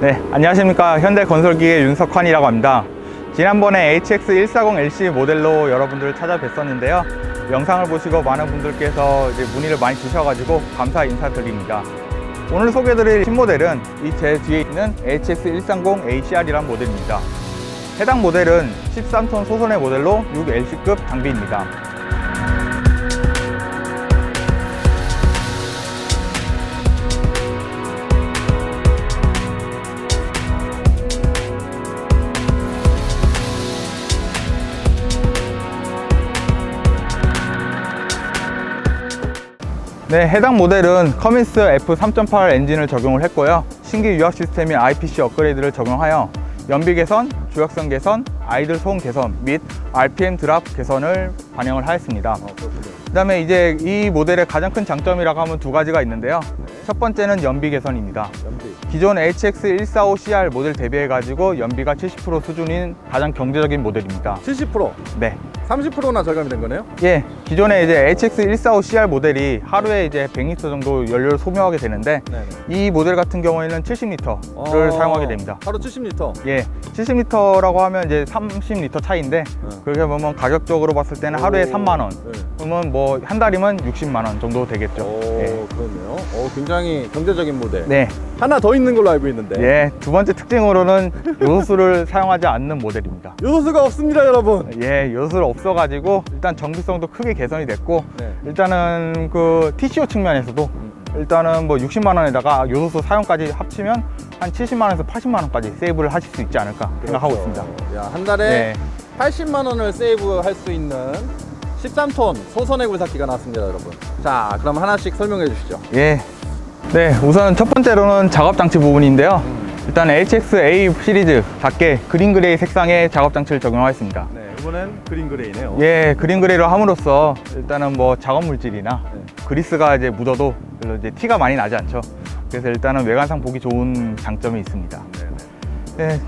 네, 안녕하십니까. 현대건설기의 윤석환이라고 합니다. 지난번에 HX140LC 모델로 여러분들을 찾아뵀었는데요. 영상을 보시고 많은 분들께서 이제 문의를 많이 주셔가지고 감사 인사드립니다. 오늘 소개드릴 신모델은 이 제 뒤에 있는 HX130ACR이란 모델입니다. 해당 모델은 13톤 소선의 모델로 6LC급 장비입니다. 네, 해당 모델은 커민스 F3.8 엔진을 적용을 했고요. 신규 유압 시스템인 IPC 업그레이드를 적용하여 연비 개선, 주역성 개선, 아이들 소음 개선 및 RPM 드랍 개선을 반영을 하였습니다. 그 다음에 이제 이 모델의 가장 큰 장점이라고 하면 두 가지가 있는데요. 첫 번째는 연비 개선입니다. 기존 HX145CR 모델 대비해 가지고 연비가 70% 수준인 가장 경제적인 모델입니다. 70%, 네. 30%나 절감이 된 거네요? 예, 기존에 이제 HX145CR 모델이 하루에 이제 100리터 정도 연료를 소모하게 되는데 네네. 이 모델 같은 경우에는 70리터를 어, 사용하게 됩니다. 하루 70리터. 예, 70리터라고 하면 이제 30리터 차인데 그렇게 보면 가격적으로 봤을 때는 하루에 3만 원. 네. 그러면 뭐 한 달이면 60만 원 정도 되겠죠. 오, 예. 그렇네요. 오, 굉장히 경제적인 모델. 네, 하나 더 있는 걸로 알고 있는데. 예, 두 번째 특징으로는 요소수를 사용하지 않는 모델입니다. 요소수가 없습니다, 여러분. 예, 요소를 없어가지고 일단 정비성도 크게 개선이 됐고 네. 일단은 그 TCO 측면에서도 음, 일단은 뭐 60만 원에다가 요소수 사용까지 합치면 한 70만 원에서 80만 원까지 세이브를 하실 수 있지 않을까 생각하고 그렇죠. 있습니다. 야, 한 달에 네. 80만 원을 세이브할 수 있는 13톤 소선의 굴삭기가 나왔습니다, 여러분. 자, 그럼 하나씩 설명해 주시죠. 예. 네, 우선 첫 번째로는 작업 장치 부분인데요. 일단 HXA 시리즈답게 그린 그레이 색상의 작업 장치를 적용하였습니다. 네, 이번엔 그린 그레이네요. 예, 그린 그레이로 함으로써 일단은 뭐 작업 물질이나 네. 그리스가 이제 묻어도 별로 이제 티가 많이 나지 않죠. 그래서 일단은 외관상 보기 좋은 장점이 있습니다. 네, 네. 네.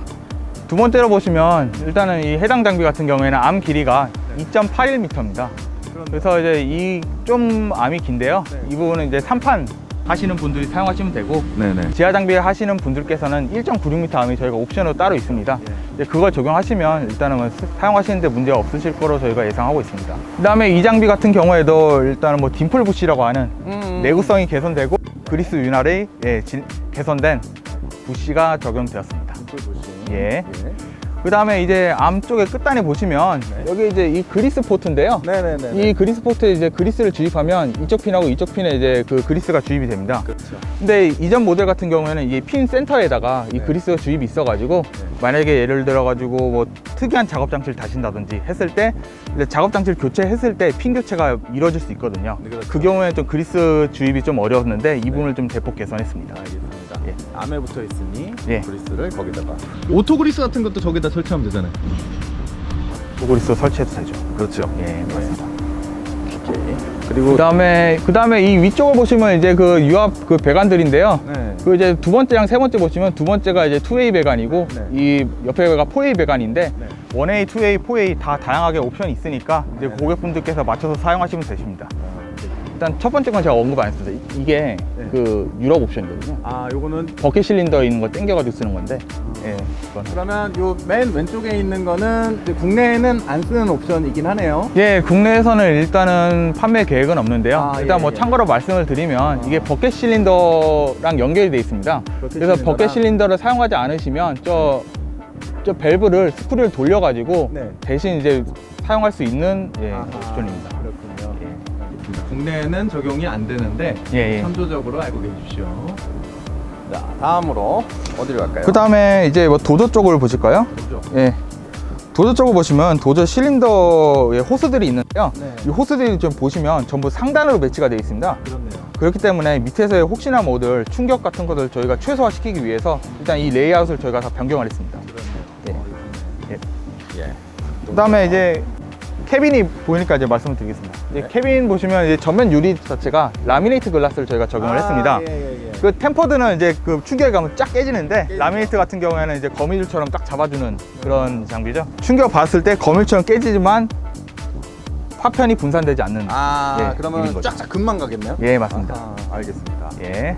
두 번째로 보시면 일단은 이 해당 장비 같은 경우에는 암 길이가 2.81m입니다. 그런데 그래서 이제 이 좀 암이 긴데요. 네. 이 부분은 이제 3판 하시는 분들이 사용하시면 되고 네네. 지하 장비 하시는 분들께서는 1.96m 암이 저희가 옵션으로 따로 있습니다. 예. 이제 그걸 적용하시면 일단은 뭐 스- 사용하시는데 문제가 없으실 거로 저희가 예상하고 있습니다. 그다음에 이 장비 같은 경우에도 일단은 뭐 딤플 부시라고 하는 음, 내구성이 개선되고 그리스 윤활이 예, 진- 개선된 부시가 적용되었습니다. 예. 그 다음에 이제 암 쪽에 끝단에 보시면 네. 여기 이제 이 그리스 포트인데요. 네네네. 이 그리스 포트에 이제 그리스를 주입하면 이쪽 핀하고 이쪽 핀에 이제 그 그리스가 주입이 됩니다. 그렇죠. 근데 이전 모델 같은 경우에는 이 핀 센터에다가 이 네. 그리스가 주입이 있어가지고 네. 만약에 예를 들어가지고 뭐 특이한 작업 장치를 다신다든지 했을 때 이제 작업 장치를 교체했을 때 핀 교체가 이루어질 수 있거든요. 네, 그렇죠. 그 경우에는 좀 그리스 주입이 좀 어려웠는데 이 부분을 좀 대폭 개선했습니다. 알겠습니다. 예. 암에 붙어 있으니 예. 그리스를 거기다가 오토 그리스 같은 것도 저기다 설치하면 되잖아요. 그리스 설치해도 되죠. 그렇죠. 예, 맞습니다. 오케이. 그리고 그다음에 그다음에 이 위쪽을 보시면 이제 그 유압 그 배관들인데요. 네. 그 이제 두 번째랑 세 번째 보시면 두 번째가 이제 2A 배관이고 네. 이 옆에 배가 4A 배관인데 네. 1A, 2A, 4A 다 다양하게 옵션이 있으니까 이제 네. 고객분들께서 맞춰서 사용하시면 되십니다. 아, 일단 첫 번째 건 제가 언급 안. 이- 이게 네. 그 유럽 옵션이거든요. 아, 요거는 버켓 실린더 있는 거 당겨가지고 쓰는 건데, 예, 그건. 그러면 요 맨 왼쪽에 있는 거는 이제 국내에는 안 쓰는 옵션이긴 하네요. 예, 국내에서는 일단은 판매 계획은 없는데요. 아, 일단 예, 뭐 예. 참고로 말씀을 드리면 아. 이게 버켓 실린더랑 연결이 되어 있습니다. 버켓 그래서 실린더랑? 버켓 실린더를 사용하지 않으시면 저, 저 밸브를 스크류를 돌려가지고 네. 대신 이제 사용할 수 있는 예, 아하, 옵션입니다. 그렇군요. 예. 알겠습니다. 국내에는 적용이 안 되는데 예, 예. 참조적으로 알고 계십시오. 자, 다음으로 어디로 갈까요? 그 다음에 이제 뭐 도저 쪽을 보실까요? 그죠? 예. 도저 쪽을 보시면 도저 실린더에 호스들이 있는데요. 네. 이 호스들이 좀 보시면 전부 상단으로 배치가 되어 있습니다. 그렇네요. 그렇기 때문에 밑에서의 혹시나 모들 충격 같은 것을 저희가 최소화시키기 위해서 일단 이 레이아웃을 저희가 다 변경을 했습니다. 그렇네요. 예. 어, 이거 좋네. 예. 그 다음에 이제 캐빈이 보이니까 이제 말씀을 드리겠습니다. 이제 네. 캐빈 보시면 이제 전면 유리 자체가 라미네이트 글라스를 저희가 적용을 아, 했습니다. 예, 예, 예. 그 템퍼드는 이제 그 충격이 가면 쫙 깨지는데 깨지죠. 라미네이트 같은 경우에는 이제 거미줄처럼 딱 잡아주는 그런 장비죠. 충격 받았을 때 거미줄처럼 깨지지만 파편이 분산되지 않는 아, 예, 그러면 거죠. 쫙쫙 금방 가겠네요? 예 맞습니다. 아하, 알겠습니다. 예.